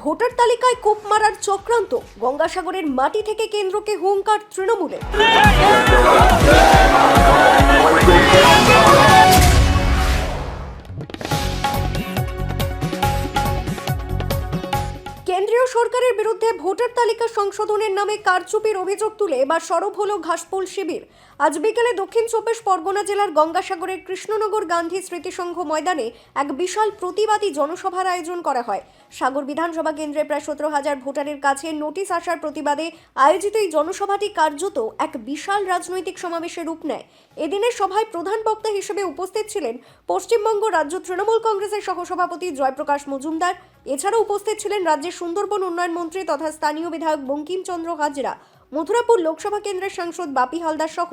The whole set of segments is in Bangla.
ভোটার তালিকায় কোপ মারার চক্রান্ত। গঙ্গাসাগরের মাটি থেকে কেন্দ্রকে হুঙ্কার তৃণমূলে ভোটার তালিকা সংশোধনের নামে কারচুপির অভিযোগ তুলে এবার সরব হল ঘাসফুল শিবির। আজ বিকেলে দক্ষিণ চব্বিশ পরগনা জেলার গঙ্গাসাগরের কৃষ্ণনগর গান্ধী স্মৃতিসংঘ ময়দানে এক বিশাল প্রতিবাদী জনসভার আয়োজন করা হয়। সাগর বিধানসভা কেন্দ্রে প্রায় সতেরো হাজার ভোটারের কাছে নোটিশ আসার প্রতিবাদে আয়োজিত এই জনসভাটি কার্যত এক বিশাল রাজনৈতিক সমাবেশে রূপ নেয়। এদিনের সভায় প্রধান বক্তা হিসেবে উপস্থিত ছিলেন পশ্চিমবঙ্গ রাজ্য তৃণমূল কংগ্রেসের সহসভাপতি জয়প্রকাশ মজুমদার এছাড়াও উপস্থিত ছিলেন রাজ্যের সুন্দরবন উন্নয়ন মন্ত্রী তথা স্থানীয় বিধায়ক বঙ্কিমচন্দ্র হাজরা, মথুরাপুর লোকসভা কেন্দ্রের সাংসদ বাপি হালদার সহ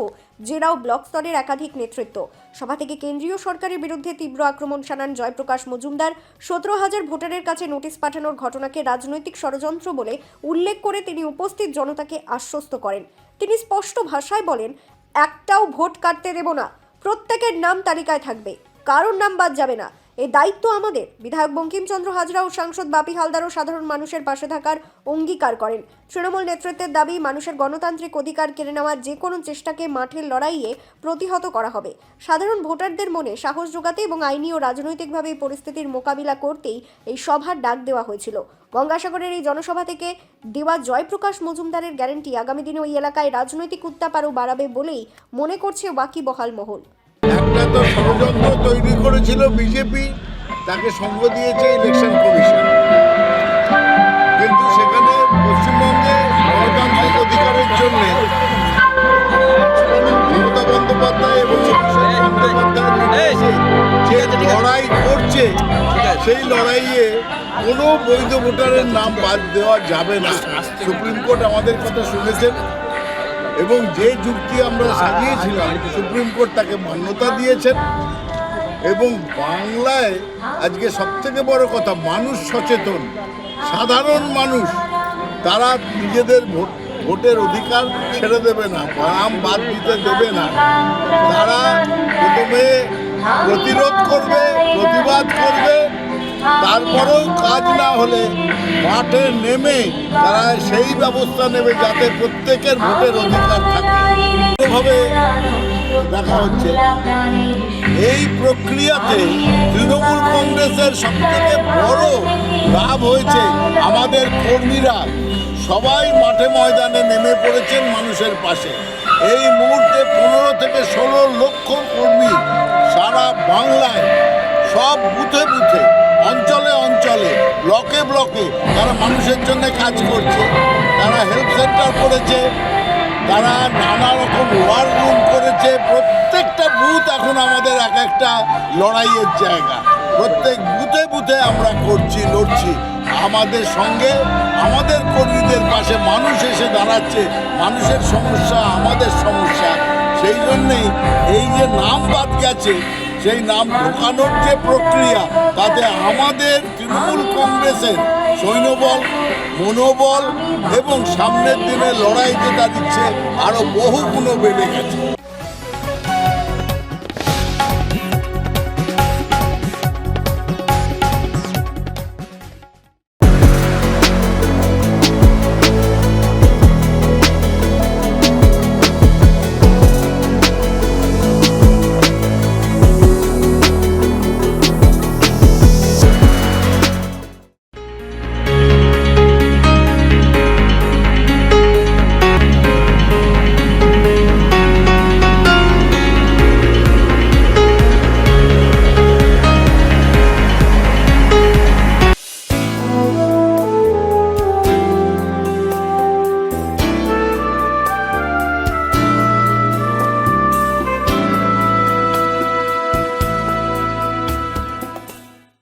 জেলা ও ব্লক স্তরের একাধিক নেতৃত্ব। সভা থেকে কেন্দ্রীয় সরকারের বিরুদ্ধে তীব্র আক্রমণ শানান জয়প্রকাশ মজুমদার। সতেরো হাজার ভোটারের কাছে নোটিশ পাঠানোর ঘটনাকে রাজনৈতিক ষড়যন্ত্র বলে উল্লেখ করে তিনি উপস্থিত জনতাকে আশ্বস্ত করেন। তিনি স্পষ্ট ভাষায় বলেন, একটাও ভোট কাটতে দেব না। প্রত্যেকের নাম তালিকায় থাকবে। কারোর নাম বাদ যাবে না। এই দায়িত্ব আমাদের। বিধায়ক বঙ্কিমচন্দ্র হাজরা ও সাংসদ বাপি হালদারও সাধারণ মানুষের পাশে থাকার অঙ্গীকার করেন। তৃণমূল নেতৃত্বের দাবি, মানুষের গণতান্ত্রিক অধিকার কেড়ে নেওয়ার যে কোনো চেষ্টাকে মাঠের লড়াইয়ে প্রতিহত করা হবে। সাধারণ ভোটারদের মনে সাহস যোগাতে এবং আইনি ও রাজনৈতিকভাবে পরিস্থিতির মোকাবিলা করতেই এই সভার ডাক দেওয়া হয়েছিল। গঙ্গাসাগরের এই জনসভা থেকে দেওয়া জয়প্রকাশ মজুমদারের গ্যারান্টি আগামী দিনে ওই এলাকায় রাজনৈতিক উত্তাপ আরও বাড়াবে বলেই মনে করছে ওয়াকিবহাল মহল। একটা তো ষড়যন্ত্র তৈরি করেছিল বিজেপি তাকে সঙ্গ দিয়েছে ইলেকশন কমিশন কিন্তু সেখানে পশ্চিমবঙ্গে গণতান্ত্রিক অধিকারের জন্য মমতা বন্দ্যোপাধ্যায় এবং যে লড়াই করছে সেই লড়াইয়ে কোনো বৈধ ভোটারের নাম বাদ দেওয়া যাবে না। সুপ্রিম কোর্ট আমাদের কথা শুনেছেন। এবং যে যুক্তি আমরা সাজিয়েছিলাম সুপ্রিম কোর্ট তাকে মান্যতা দিয়েছেন। এবং বাংলায় আজকে সবথেকে বড় কথা, মানুষ সচেতন, সাধারণ মানুষ, তারা নিজেদের ভোট, ভোটের অধিকার ছেড়ে দেবে না, নাম বাদ দিতে দেবে না। তারা প্রথমে প্রতিরোধ করবে, প্রতিবাদ করবে তারপরেও কাজ না হলে মাঠে নেমে তারা সেই ব্যবস্থা নেবে যাতে প্রত্যেকের ভোটের অধিকার থাকে। দেখা হচ্ছে। এই প্রক্রিয়াতে তৃণমূল কংগ্রেসের সবথেকে বড় লাভ হয়েছে আমাদের কর্মীরা। সবাই মাঠে ময়দানে নেমে পড়েছেন মানুষের পাশে। এই মুহূর্তে পনেরো থেকে ষোলো লক্ষ কর্মী সারা বাংলায় সব বুথে বুথে অঞ্চলে অঞ্চলে ব্লকে ব্লকে তারা মানুষের জন্য কাজ করছে, তারা হেল্প সেন্টার করেছে, তারা নানা রকম ওয়ার রুম করেছে, প্রত্যেকটা বুথ এখন আমাদের এক একটা লড়াইয়ের জায়গা। প্রত্যেক বুথে বুথে আমরা করছি, লড়ছি। আমাদের সঙ্গে আমাদের কর্মীদের পাশে মানুষ এসে দাঁড়াচ্ছে, মানুষের সমস্যা আমাদের সমস্যা। সেই জন্যেই এই যে নাম বাদ গেছে সেই নাম ঢোকানোর যে প্রক্রিয়া, তাতে আমাদের তৃণমূল কংগ্রেসের সৈন্যবল, মনোবল এবং সামনের দিনে লড়াই যেটা দিচ্ছে আরও বহু গুণ বেড়ে গেছে।